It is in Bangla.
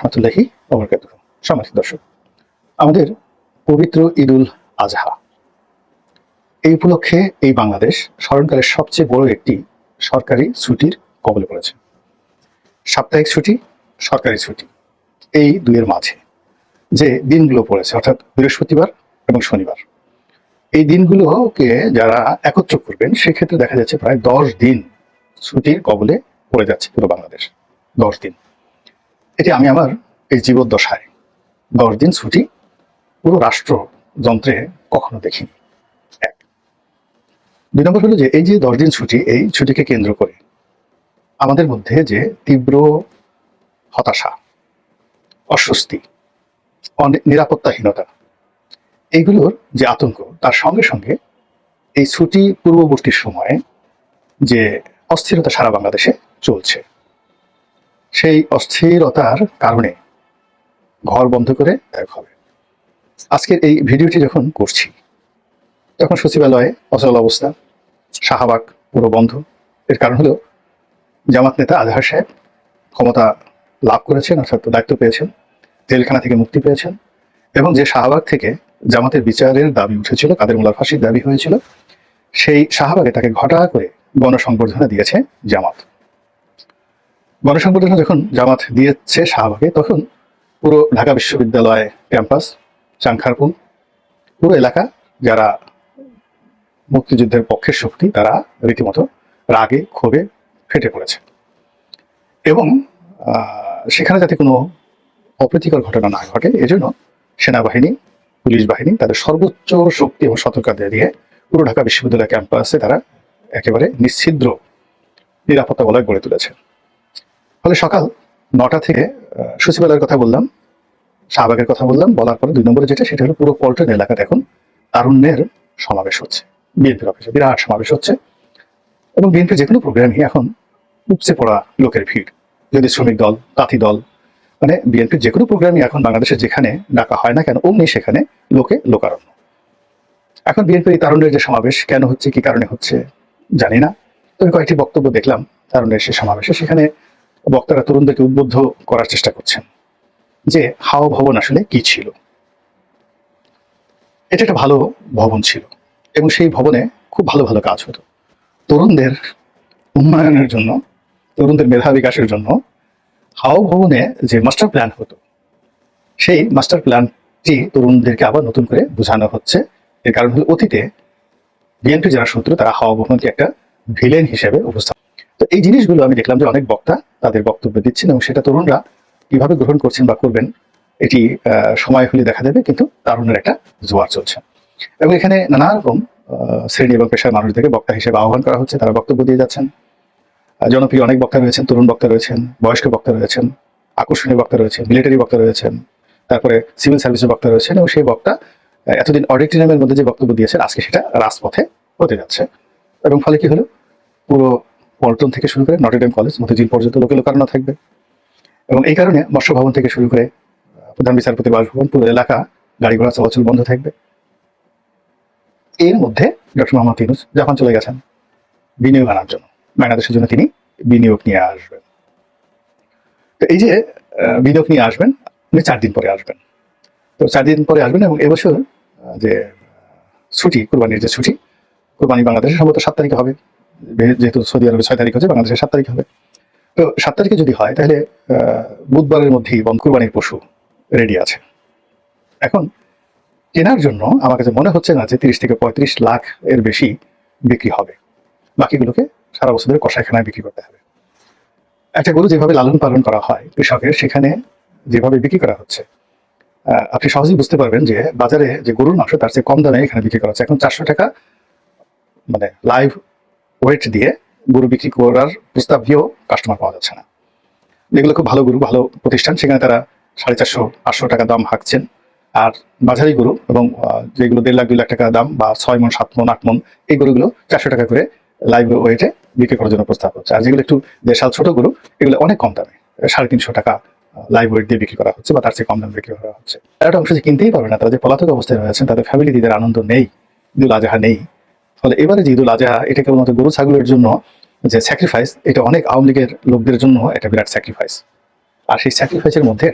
রহমতুল্লাহি ওবরকাত সম্মানিত দর্শক, আমাদের পবিত্র ঈদুল আজহা। এই উপলক্ষে এই বাংলাদেশ স্মরণকালের সবচেয়ে বড় একটি সরকারি ছুটির কবলে পড়েছে। সাপ্তাহিক ছুটি, সরকারি ছুটি। এই দুইয়ের মাঝে যে দিনগুলো পড়েছে, অর্থাৎ বৃহস্পতিবার এবং শনিবার। এই দিনগুলোকে যারা একত্র করবেন, সেক্ষেত্রে দেখা যাচ্ছে প্রায় দশ দিন ছুটির কবলে পড়ে যাচ্ছে পুরো বাংলাদেশ। দশ দিন। এটি আমি আমার এই জীবদ্দশায় দশ দিন ছুটি পুরো রাষ্ট্র যন্ত্রে কখনো দেখিনি। এক। দুই নম্বর হলো যে এই যে দশ দিন ছুটি, এই ছুটিকে কেন্দ্র করে আমাদের মধ্যে যে তীব্র হতাশা, অস্বস্তি নিরাপত্তাহীনতা, এইগুলোর যে আতঙ্ক, তার সঙ্গে সঙ্গে এই ছুটি পূর্ববর্তী সময়ে যে অস্থিরতা সারা বাংলাদেশে চলছে। সেই অস্থিরতার কারণে ঘর বন্ধ করে ত্যাগ হবে আজকের এই ভিডিওটি যখন করছি, তখন সচিবালয়ে অচল অবস্থা, শাহবাগ পুরো বন্ধ। এর কারণ হলো জামাত নেতা আজহার সাহেব ক্ষমতা লাভ করেছেন, অর্থাৎ দায়িত্ব পেয়েছেন, জেলখানা থেকে মুক্তি পেয়েছেন, এবং যে শাহবাগ থেকে জামাতের বিচারের দাবি উঠেছিল, কাদের মোলার ফাঁসির দাবি হয়েছিল, সেই শাহবাগে তাকে ঘটা করে গণসংবর্ধনা দিয়েছে জামাত। গণসংবর্ধনা যখন জামাত দিয়েছে শাহবাগে, তখন পুরো ঢাকা বিশ্ববিদ্যালয় ক্যাম্পাস, চাংখারপুল, পুরো এলাকা যারা মুক্তিযুদ্ধের পক্ষের শক্তি, তারা রীতিমতো রাগে, ক্ষোভে ফেটে পড়েছে। এবং সেখানে যাতে কোনো অপ্রীতিকর ঘটনা না ঘটে, এজন্য সেনাবাহিনী, পুলিশ বাহিনী তাদের সর্বোচ্চ শক্তি এবং সতর্কতা দিয়ে পুরো ঢাকা বিশ্ববিদ্যালয় ক্যাম্পাসে তারা একেবারে নিশ্ছিদ্র নিরাপত্তা বলয় গড়ে তুলেছে। ফলে সকাল নটা থেকে সচিবালয়ের কথা বললাম, শাহবাগের কথা বললাম, বলার পরে দুই নম্বরে যেটা, সেটা হলো পুরো পল্টন এলাকাতে এখন তারুণ্যের সমাবেশ হচ্ছে, বিএনপির অফিসে, বিরাট সমাবেশ হচ্ছে, এবং বিএনপির যে কোনো প্রোগ্রামই এখন উপচে পড়া লোকের ভিড়, যদি শ্রমিক দল, তাঁতি দল মানে বিএনপির যে কোনো প্রোগ্রামই এখন বাংলাদেশে যেখানে ডাকা হয় না কেন, অমনি সেখানে লোকে লোকারণ্য। এখন বিএনপির এই তারুণ্যের যে সমাবেশ, কেন হচ্ছে, কি কারণে হচ্ছে, জানি না। তবে কয়েকটি বক্তব্য দেখলাম, তারুণ্যের সে সমাবেশে, সেখানে বক্তারা তরুণদেরকে উদ্বুদ্ধ করার চেষ্টা করছেন যে হাও ভবন আসলে কি ছিল? এটা একটা ভালো ভবন ছিল এবং সেই ভবনে খুব ভালো ভালো কাজ হতো। তরুণদের উন্নয়নের জন্য, তরুণদের মেধা বিকাশের জন্য হাও ভবনে যে মাস্টার প্ল্যান হতো, সেই মাস্টার প্ল্যানটি তরুণদেরকে আবার নতুন করে বোঝানো হচ্ছে। এর কারণ হলো অতীতে বিএনপি যারা শত্রু, তারা হাওয়া ভবনকে একটা ভিলেন হিসেবে উপস্থাপন তো এই জিনিসগুলো আমি দেখলাম যে অনেক বক্তা তাদের বক্তব্য দিচ্ছেন এবং সেটা তরুণরা কীভাবে গ্রহণ করছেন বা করবেন, এটি সময় হলে দেখা দেবে, কিন্তু তারুণের একটা জোয়ার চলছে। এবং এখানে নানা রকম শ্রেণি এবং পেশার মানুষদেরকে বক্তা হিসেবে আহ্বান করা হচ্ছে, তারা বক্তব্য দিয়ে যাচ্ছেন। জনপ্রিয় অনেক বক্তা রয়েছেন, তরুণ বক্তা রয়েছেন, বয়স্ক বক্তা রয়েছেন, আকর্ষণীয় বক্তা রয়েছেন মিলিটারি বক্তা রয়েছেন, তারপরে সিভিল সার্ভিসের বক্তা রয়েছেন এবং সেই বক্তা এতদিন অডিটোরিয়ামের মধ্যে যে বক্তব্য দিয়েছেন, আজকে সেটা রাজপথে হতে যাচ্ছে। এবং ফলে কি হলো? পুরো পল্টন থেকে শুরু করে নটরডেম কলেজ মতিঝিল পর্যন্ত লোকে লোকারণ্য থাকবে। এবং এই কারণে মৎস্য ভবন থেকে শুরু করে প্রধান বিচারপতি বাসভবন, পুরো এলাকা গাড়ি ঘোড়া চলাচল বন্ধ থাকবে। এর মধ্যে ডক্টর মোহাম্মদ ইউনুস জাপান চলে গেছেন, বিনিয়োগ আনার জন্য। বাংলাদেশের জন্য তিনি বিনিয়োগ নিয়ে আসবেন। তো এই যে বিনিয়োগ নিয়ে আসবেন উনি চার দিন পরে আসবেন। তো চার দিন পরে আসবেন এবং এবছর যে ছুটি, কোরবানির যে ছুটি, কোরবানি বাংলাদেশে সম্ভবত সাত তারিখে হবে। যেহেতু সৌদি আরবে ছয় তারিখ হচ্ছে, বাংলাদেশে সাত তারিখ হবে। তো সাত তারিখে যদি হয়, তাহলে বুধবারের মধ্যেই বন কোরবানির পশু রেডি আছে। এখন, কেনার জন্য আমার কাছে মনে হচ্ছে না যে তিরিশ থেকে পঁয়ত্রিশ লাখ এর বেশি বিক্রি হবে। বাকিগুলোকে সারা বছর ধরে কষাইখানায় বিক্রি করতে হবে। একটা গরু যেভাবে লালন পালন করা হয়, কৃষকের, সেখানে যেভাবে বিক্রি করা হচ্ছে আপনি সহজেই বুঝতে পারবেন যে বাজারে যে গরুর মাংস, তার চেয়ে কম দামে এখানে বিক্রি করা হচ্ছে। এখন চারশো টাকা মানে লাইভ ওয়েট দিয়ে গরু বিক্রি করার প্রস্তাব দিয়েও কাস্টমার পাওয়া যাচ্ছে না। যেগুলো খুব ভালো গরু, ভালো প্রতিষ্ঠান। সেখানে তারা সাড়ে চারশো, আটশো টাকা দাম হাঁকছেন। আর বাজারি গরু এবং যেগুলো দেড় লাখ, দুই লাখ টাকা দাম বা ছয় মন, সাত মন, আট মন, এই গরুগুলো চারশো টাকা করে লাইভ ওয়েটে বিক্রি করার জন্য প্রস্তাব হচ্ছে। আর যেগুলো একটু দেশাল ছোট গরু, এগুলো অনেক কম দামে। সাড়ে তিনশো টাকা লাইভ ওয়েট দিয়ে বিক্রি করা হচ্ছে বা তার চেয়ে কম দামে বিক্রি করা হচ্ছে। একটা অংশ যে কিনতেই পারবে না, তারা যে পলাতক অবস্থায় রয়েছেন, তাদের ফ্যামিলি ঈদের আনন্দ নেই ঈদুল আজহা নেই। ফলে এবারে যে ঈদুল আজহা, এটা কেবলমাত্র গরু ছাগলের জন্য যে স্যাক্রিফাইস এটা অনেক আওয়ামী লীগের লোকদের জন্য একটা বিরাট স্যাক্রিফাইস আর সেই স্যাক্রিফাইসের মধ্যে